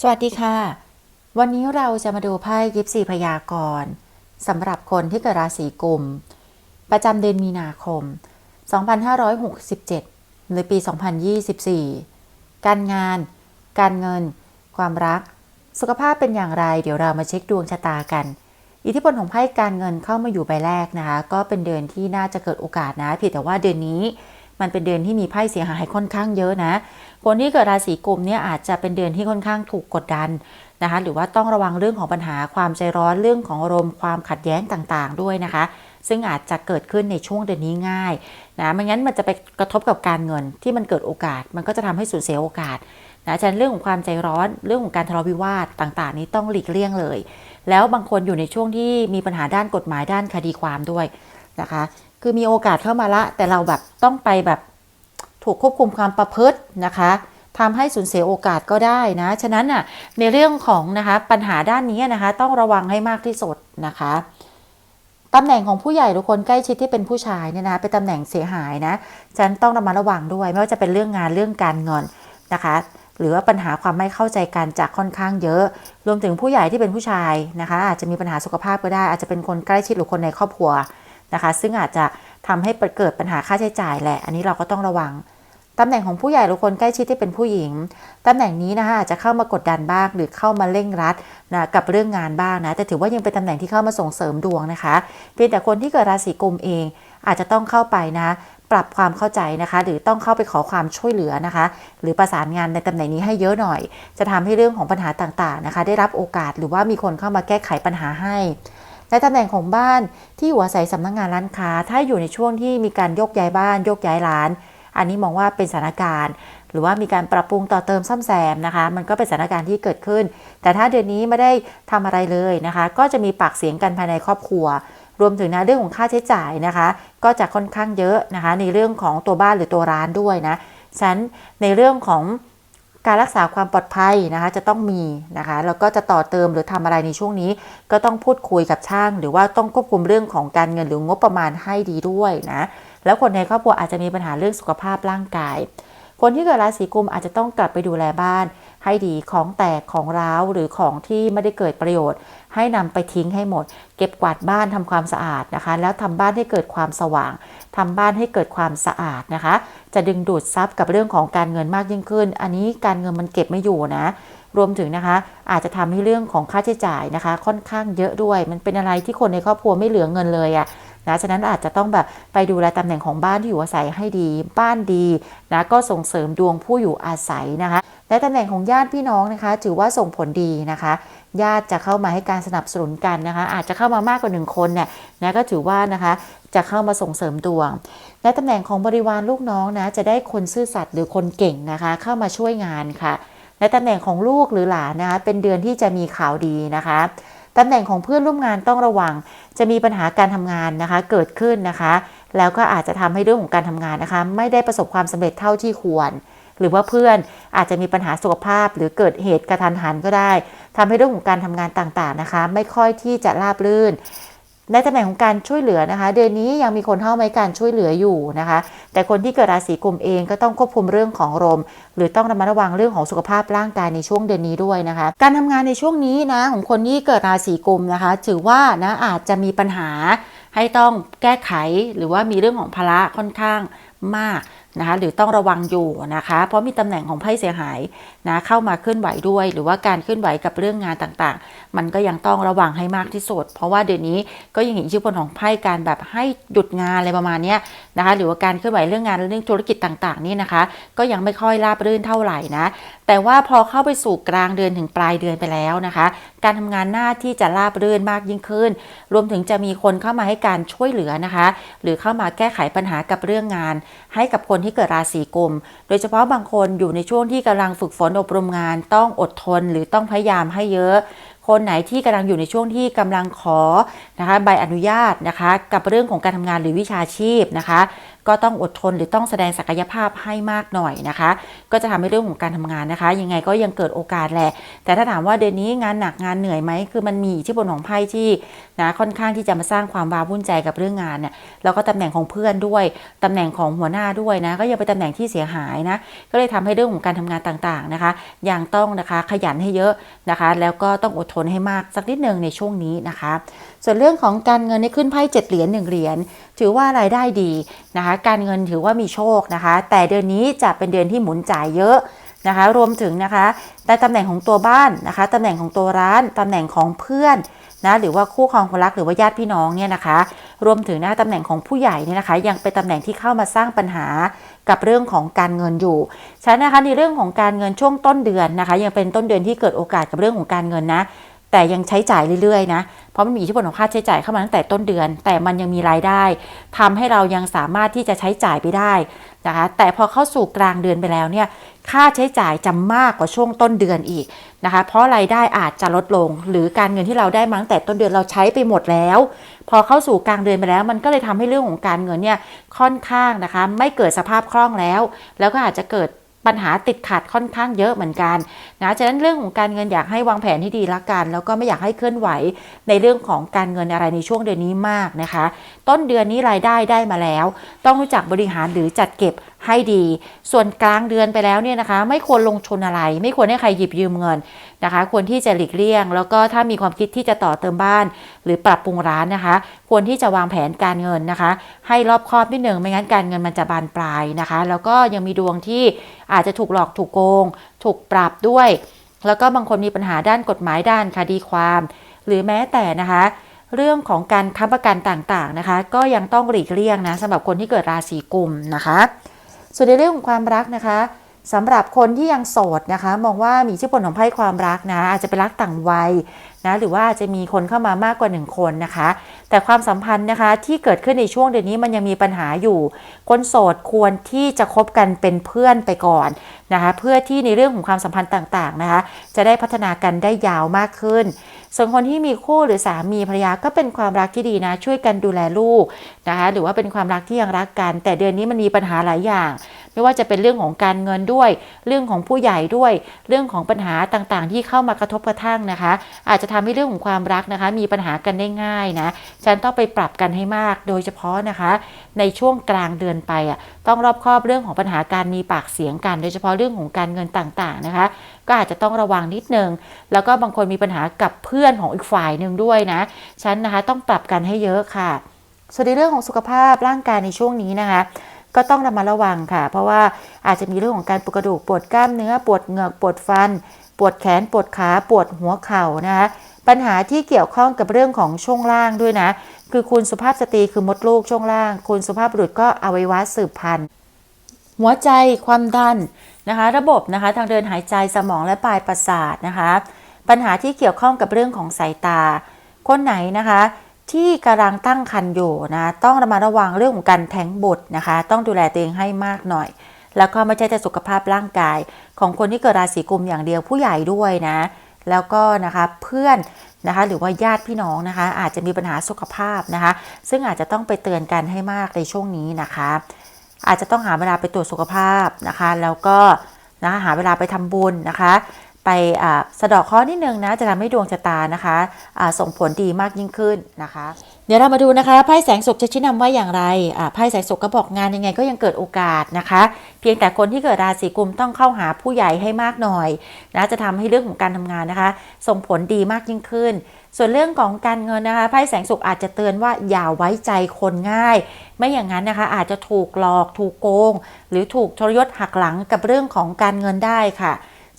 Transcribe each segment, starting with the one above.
สวัสดีค่ะ วันนี้เราจะมาดูไพ่ยิปซีพยากรณ์สำหรับคนที่เกิดราศีกุม ประจำเดือนมีนาคม 2567 หรือปี 2024 การงาน การเงิน ความรัก สุขภาพเป็นอย่างไร เดี๋ยวเรามาเช็คดวงชะตากัน อิทธิพลของไพ่การเงินเข้ามาอยู่ใบแรกนะคะ ก็เป็นเดือนที่น่าจะเกิดโอกาสนะเพียงแต่ว่าเดือนนี้มันเป็นเดือนที่มีไพ่เสียหายค่อนข้างเยอะนะ คนที่เกิดราศีกุมเนี่ยอาจจะเป็นเดือนที่ค่อนข้างถูกกดดันนะคะ หรือว่าต้องระวังเรื่องของปัญหาความใจร้อนเรื่องของอารมณ์ความขัดแย้งต่างๆ ด้วยนะคะ ซึ่งอาจจะเกิดขึ้นในช่วงเดือนนี้ง่ายนะไม่งั้นมันจะไปกระทบกับการเงินที่มันเกิดโอกาส มันก็จะทำให้สูญเสียโอกาสนะฉะนั้นเรื่องของความใจร้อนเรื่องของการทะเลาะวิวาทต่างๆ นี้ต้องหลีกเลี่ยงเลย แล้วบางคนอยู่ในช่วงที่มีปัญหาด้านกฎหมายด้านคดีความด้วยนะคะ คือมีโอกาสเข้ามาละ แต่เราแบบต้องไปแบบ ถูกควบคุมความประพฤตินะคะทำให้สูญเสียโอกาสก็ได้นะ ฉะนั้นน่ะในเรื่องของนะคะปัญหาด้านนี้นะคะ ต้องระวังให้มากที่สุดนะคะตำแหน่งของผู้ใหญ่หรือคนใกล้ชิดที่เป็นผู้ชายเนี่ยนะเป็นตำแหน่งเสียหายนะฉะนันต้องระมัดระวังด้วย ไม่ว่าจะเป็นเรื่องงานเรื่องการเงินนะคะ หรือว่าปัญหาความไม่เข้าใจกันจากค่อนข้างเยอะ รวมถึงผู้ใหญ่ที่เป็นผู้ชายนะคะ อาจจะมีปัญหาสุขภาพก็ได้ อาจจะเป็นคนใกล้ชิดหรือคนในครอบครัวนะคะ ซึ่งอาจจะทำให้เกิดปัญหาค่าใช้จ่ายแหละ อันนี้เราก็ต้องระวัง ตำแหน่งของผู้ใหญ่หรือคนใกล้ชิดที่เป็นผู้หญิง ตำแหน่งนี้นะคะอาจจะเข้ามากดดันบ้าง หรือเข้ามาเร่งรัดนะกับเรื่องงานบ้างนะแต่ถือว่ายังเป็นตำแหน่งที่เข้ามาส่งเสริมดวงนะคะเพียงแต่คนที่เกิดราศีกุมเอง อาจจะต้องเข้าไปนะปรับความเข้าใจนะคะ หรือต้องเข้าไปขอความช่วยเหลือนะคะ หรือประสานงานในตำแหน่งนี้ให้เยอะหน่อย จะทำให้เรื่องของปัญหาต่างๆนะคะ ได้รับโอกาสหรือว่ามีคนเข้ามาแก้ไขปัญหาให้ในตำแหน่งของบ้านที่อยู่อาศัยสำนักงงานร้านค้า ถ้าอยู่ในช่วงที่มีการยกย้ายบ้านยกย้ายร้าน อันนี้มองว่าเป็นสถานการณ์ หรือว่ามีการปรับปรุงต่อเติมซ่อมแซมนะคะ มันก็เป็นสถานการณ์ที่เกิดขึ้น แต่ถ้าเดือนนี้ไม่ได้ทำอะไรเลยนะคะ ก็จะมีปากเสียงกันภายในครอบครัว รวมถึงนะเรื่องของค่าใช้จ่ายนะคะ ก็จะค่อนข้างเยอะนะคะ ในเรื่องของตัวบ้านหรือตัวร้านด้วยนะฉันในเรื่องของการรักษาความปลอดภัยนะคะจะต้องมีนะคะแล้วก็จะต่อเติมหรือทำอะไรในช่วงนี้ ก็ต้องพูดคุยกับช่าง หรือว่าต้องควบคุมเรื่องของการเงินหรืองบประมาณให้ดีด้วยนะ แล้วคนในครอบครัวอาจจะมีปัญหาเรื่องสุขภาพร่างกาย คนที่เกิดราศีกุมอาจจะต้องกลับไปดูแลบ้าน ให้ดีของแตกของร้าวหรือของที่ไม่ได้เกิดประโยชน์ ให้นำไปทิ้งให้หมด เก็บกวาดบ้านทำความสะอาดนะคะ แล้วทำบ้านให้เกิดความสว่างทำบ้านให้เกิดความสะอาดนะคะ จะดึงดูดทรัพย์กับเรื่องของการเงินมากยิ่งขึ้น อันนี้การเงินมันเก็บไม่อยู่นะรวมถึงนะคะ อาจจะทำให้เรื่องของค่าใช้จ่ายนะคะ ค่อนข้างเยอะด้วย มันเป็นอะไรที่คนในครอบครัวไม่เหลือเงินเลยอะ นะฉะนั้นอาจจะต้องแบบไปดูแลตำแหน่งของบ้านที่อยู่อาศัยให้ดี บ้านดีนะก็ส่งเสริมดวงผู้อยู่อาศัยนะคะ และตำแหน่งของญาติพี่น้องนะคะ ถือว่าส่งผลดีนะคะญาติจะเข้ามาให้การสนับสนุนกันนะคะ อาจจะเข้ามามากกว่าหนึ่งคนเนี่ยนะก็ถือว่านะคะจะเข้ามาส่งเสริมดวง และตำแหน่งของบริวารลูกน้องนะจะได้คนซื่อสัตย์หรือคนเก่งนะคะ เข้ามาช่วยงานค่ะในตำแหน่งของลูกหรือหลานนะคะเป็นเดือนที่จะมีข่าวดีนะคะ ตำแหน่งของเพื่อนร่วมงานต้องระวัง จะมีปัญหาการทำงานนะคะ เกิดขึ้นนะคะ แล้วก็อาจจะทำให้เรื่องของการทำงานนะคะ ไม่ได้ประสบความสำเร็จเท่าที่ควร หรือว่าเพื่อนอาจจะมีปัญหาสุขภาพ หรือเกิดเหตุกระทันหันก็ได้ทำให้เรื่องของการทำงานต่างๆนะคะ ไม่ค่อยที่จะราบรื่น ในตำแหน่งของการช่วยเหลือนะคะ เดือนนี้ยังมีคนเข้ามาการช่วยเหลืออยู่นะคะ แต่คนที่เกิดราศีกุมเองก็ต้องควบคุมเรื่องของลมหรือต้องระมัดระวังเรื่องของสุขภาพร่างกายในช่วงเดือนนี้ด้วยนะคะ การทำงานในช่วงนี้นะของคนที่เกิดราศีกุมนะคะ ถือว่านะอาจจะมีปัญหาให้ต้องแก้ไขหรือว่ามีเรื่องของภาระค่อนข้างมาก นะคะหรือต้องระวังอยู่นะคะ เพราะมีตำแหน่งของไพ่เสียหายนะเข้ามาเคลื่อนไหวด้วย หรือว่าการเคลื่อนไหวกับเรื่องงานต่างๆ มันก็ยังต้องระวังให้มากที่สุด เพราะว่าเดือนนี้ก็ยังเห็นชื่อผลของไพ่การแบบให้หยุดงานอะไรประมาณนี้นะคะหรือว่าการเคลื่อนไหวเรื่องงานเรื่องธุรกิจต่างๆนี่นะคะ ก็ยังไม่ค่อยราบรื่นเท่าไหร่นะแต่ว่าพอเข้าไปสู่กลางเดือนถึงปลายเดือนไปแล้วนะคะ การทำงานหน้าที่จะราบรื่นมากยิ่งขึ้น รวมถึงจะมีคนเข้ามาให้การช่วยเหลือนะคะ หรือเข้ามาแก้ไขปัญหากับเรื่องงาน ให้กับคนที่เกิดราศีกุม โดยเฉพาะบางคนอยู่ในช่วงที่กำลังฝึกฝนอบรมงาน ต้องอดทนหรือต้องพยายามให้เยอะ คนไหนที่กำลังอยู่ในช่วงที่กำลังขอนะคะใบอนุญาตนะคะ กับเรื่องของการทำงานหรือวิชาชีพนะคะ ก็ต้องอดทนหรือต้องแสดงศักยภาพให้มากหน่อยนะคะ ก็จะทำให้เรื่องของการทำงานนะคะ ยังไงก็ยังเกิดโอกาสแหละ แต่ถ้าถามว่าเดือนนี้งานหนักงานเหนื่อยไหมคือมันมีอิที่บนของไพ่ที่นะค่อนข้างที่จะมาสร้างความว้าวุ่นใจกับเรื่องงานเนี่ยแล้วก็ตำแหน่งของเพื่อนด้วยตำแหน่งของหัวหน้าด้วยนะก็ยังเป็นตำแหน่งที่เสียหายนะก็เลยทำให้เรื่องของการทำงานต่างๆนะคะยังต้องนะคะขยันให้เยอะนะคะ แล้วก็ต้องอดทนให้มากสักนิดหนึ่งในช่วงนี้นะคะ ส่วนเรื่องของการเงินนี่ขึ้นไพ่เจ็ดเหรียญหนึ่งเหรียญถือว่ารายได้ดีนะคะการเงินถือว่ามีโชคนะคะ แต่เดือนนี้จะเป็นเดือนที่หมุนจ่ายเยอะนะคะ รวมถึงนะคะในตำแหน่งของตัวบ้านนะคะตำแหน่งของตัวร้านตำแหน่งของเพื่อนนะหรือว่าคู่ครองคนรักหรือว่าญาติพี่น้องเนี่ยนะคะ รวมถึงนะตำแหน่งของผู้ใหญ่เนี่ยนะคะ ยังเป็นตำแหน่งที่เข้ามาสร้างปัญหากับเรื่องของการเงินอยู่ฉะนั้นนะคะในเรื่องของการเงินช่วงต้นเดือนนะคะ ยังเป็นต้นเดือนที่เกิดโอกาสกับเรื่องของการเงินนะ แต่ยังใช้จ่ายเรื่อยๆนะ เพราะมันมีอิทธิพลของค่าใช้จ่ายเข้ามาตั้งแต่ต้นเดือน แต่มันยังมีรายได้ทำให้เรายังสามารถที่จะใช้จ่ายไปได้นะคะ แต่พอเข้าสู่กลางเดือนไปแล้วเนี่ย ค่าใช้จ่ายจะมากกว่าช่วงต้นเดือนอีกนะคะ เพราะรายได้อาจจะลดลง หรือการเงินที่เราได้มาตั้งแต่ต้นเดือนเราใช้ไปหมดแล้ว พอเข้าสู่กลางเดือนไปแล้ว มันก็เลยทำให้เรื่องของการเงินเนี่ยค่อนข้างนะคะ ไม่เกิดสภาพคล่องแล้ว แล้วก็อาจจะเกิด ปัญหาติดขัดค่อนข้างเยอะเหมือนกันนะฉะนั้นเรื่องของการเงินอยากให้วางแผนที่ดีละกัน แล้วก็ไม่อยากให้เคลื่อนไหวในเรื่องของการเงินอะไรในช่วงเดือนนี้มากนะคะ ต้นเดือนนี้รายได้ได้มาแล้ว ต้องรู้จักบริหารหรือจัดเก็บให้ดี ส่วนกลางเดือนไปแล้วเนี่ยนะคะ ไม่ควรลงทุนอะไร ไม่ควรให้ใครหยิบยืมเงิน นะคะ ควรที่จะหลีกเลี่ยง แล้วก็ถ้ามีความคิดที่จะต่อเติมบ้าน หรือปรับปรุงร้านนะคะ ควรที่จะวางแผนการเงินนะคะ ให้รอบคอบนิดหนึ่งไม่งั้นการเงินมันจะบานปลายนะคะ แล้วก็ยังมีดวงที่อาจจะถูกหลอกถูกโกง ถูกปรับด้วย แล้วก็บางคนมีปัญหาด้านกฎหมายด้านคดีความ หรือแม้แต่นะคะเรื่องของการค้ำประกันต่างๆนะคะ ก็ยังต้องหลีกเลี่ยงนะสำหรับคนที่เกิดราศีกุมนะคะ ส่วนในเรื่องของความรักนะคะ สำหรับคนที่ยังโสดนะคะ มองว่ามีอิทธิพลของไพ่ความรักนะ อาจจะเป็นรักต่างวัยนะหรือว่าอาจจะมีคนเข้ามามากกว่าหนึ่งคนนะคะ แต่ความสัมพันธ์นะคะที่เกิดขึ้นในช่วงเดือนนี้มันยังมีปัญหาอยู่ คนโสดควรที่จะคบกันเป็นเพื่อนไปก่อนนะคะ เพื่อที่ในเรื่องของความสัมพันธ์ต่างๆนะคะ จะได้พัฒนากันได้ยาวมากขึ้น ส่วนคนที่มีคู่หรือสามีภรรยาก็เป็นความรักที่ดีนะ ช่วยกันดูแลลูกนะคะ หรือว่าเป็นความรักที่ยังรักกัน แต่เดือนนี้มันมีปัญหาหลายอย่าง ไม่ว่าจะเป็นเรื่องของการเงินด้วย เรื่องของผู้ใหญ่ด้วย เรื่องของปัญหาต่างๆ ที่เข้ามากระทบกระทั่งนะคะ อาจจะทำให้เรื่องของความรักนะคะ มีปัญหากันได้ง่ายนะฉันต้องไปปรับกันให้มาก โดยเฉพาะนะคะ ในช่วงกลางเดือนไปอะต้องรอบคอบเรื่องของปัญหาการมีปากเสียงกัน โดยเฉพาะเรื่องของการเงินต่างๆนะคะ ก็อาจจะต้องระวังนิดนึงแล้วก็บางคนมีปัญหากับเพื่อนของอีกฝ่ายหนึ่งด้วยนะฉันนะคะต้องปรับกันให้เยอะค่ะส่วนในเรื่องของสุขภาพร่างกายในช่วงนี้นะคะ ก็ต้องระมัดระวังค่ะ เพราะว่าอาจจะมีเรื่องของการปวดกระดูกปวดกล้ามเนื้อปวดเหงือกปวดฟัน ปวดแขนปวดขาปวดหัวเข่านะคะปัญหาที่เกี่ยวข้องกับเรื่องของช่วงล่างด้วยนะ คือคุณสุภาพสตรีคือมดลูกช่วงล่าง คุณสุภาพบุรุษก็อวัยวะสืบพันธุ์หัวใจความดันนะคะ ระบบนะคะทางเดินหายใจสมองและปลายประสาทนะคะ ปัญหาที่เกี่ยวข้องกับเรื่องของสายตา คนไหนนะคะ ที่กำลังตั้งครรภ์อยู่นะ ต้องระมัดระวังเรื่องของการแท้งบุตรนะคะ ต้องดูแลตัวเองให้มากหน่อย แล้วก็ไม่ใช่แต่สุขภาพร่างกาย ของคนที่เกิดราศีกุมอย่างเดียวผู้ใหญ่ด้วยนะ แล้วก็นะคะเพื่อนนะคะหรือว่าญาติพี่น้องนะคะ อาจจะมีปัญหาสุขภาพนะคะ ซึ่งอาจจะต้องไปเตือนกันให้มากในช่วงนี้นะคะ อาจจะต้องหาเวลาไปตรวจสุขภาพนะคะ แล้วก็นะะหาเวลาไปทำบุญนะคะ ไปสะดอกข้อนิดนึงนะจะทำให้ดวงชะตานะคะส่งผลดีมากยิ่งขึ้นนะคะ เดี๋ยวเรามาดูนะคะไพ่แสงสุขจะชี้นำว่าอย่างไรไพ่แสงสุขก็บอกงานยังไงก็ยังเกิดโอกาสนะคะ เพียงแต่คนที่เกิดราศีกุมต้องเข้าหาผู้ใหญ่ให้มากหน่อยนะจะทำให้เรื่องของการทำงานนะคะ ส่งผลดีมากยิ่งขึ้น ส่วนเรื่องของการเงินนะคะไพ่แสงสุขอาจจะเตือนว่าอย่าไว้ใจคนง่าย ไม่อย่างนั้นนะคะ อาจจะถูกหลอกถูกโกง หรือถูกทรยศหักหลังกับเรื่องของการเงินได้ค่ะ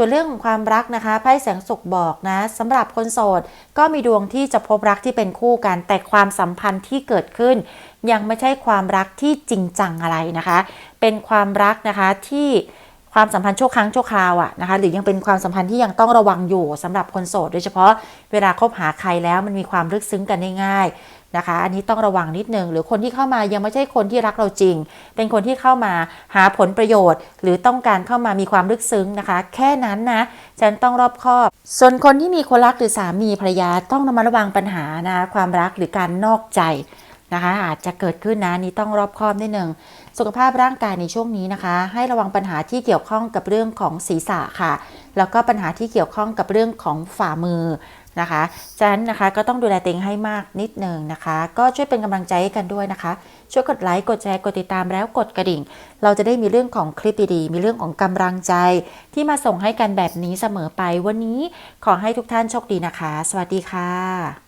ส่วนเรื่องของความรักนะคะไพ่แสงสุขบอกนะสำหรับคนโสดก็มีดวงที่จะพบรักที่เป็นคู่กัน แต่ความสัมพันธ์ที่เกิดขึ้น ยังไม่ใช่ความรักที่จริงจังอะไรนะคะ เป็นความรักนะคะที่ความสัมพันธ์ชั่วครั้งชั่วคราวอะนะคะหรือยังเป็นความสัมพันธ์ที่ยังต้องระวังอยู่สำหรับคนโสด โดยเฉพาะเวลาคบหาใครแล้วมันมีความลึกซึ้งกันได้ง่าย นะคะ อันนี้ต้องระวังนิดนึง หรือคนที่เข้ามายังไม่ใช่คนที่รักเราจริง เป็นคนที่เข้ามาหาผลประโยชน์ หรือต้องการเข้ามามีความลึกซึ้งนะคะ แค่นั้นนะฉันต้องรอบคอบ ส่วนคนที่มีคนรักหรือสามีภรรยาต้องระมัดระวังปัญหานะความรักหรือการนอกใจนะคะ อาจจะเกิดขึ้นนะนนี้ต้องรอบคอบนิดนึง สุขภาพร่างกายในช่วงนี้นะคะ ให้ระวังปัญหาที่เกี่ยวข้องกับเรื่องของศีรษะค่ะ แล้วก็ปัญหาที่เกี่ยวข้องกับเรื่องของฝ่ามือนะคะฉะนั้นนะคะก็ต้องดูแลตัวเองให้มากนิดนึงนะคะ ก็ช่วยเป็นกำลังใจให้กันด้วยนะคะ ช่วยกดไลค์กดแชร์กดติดตามแล้วกดกระดิ่ง เราจะได้มีเรื่องของคลิปดีๆมีเรื่องของกำลังใจ ที่มาส่งให้กันแบบนี้เสมอไปวันนี้ขอให้ทุกท่านโชคดีนะคะ สวัสดีค่ะ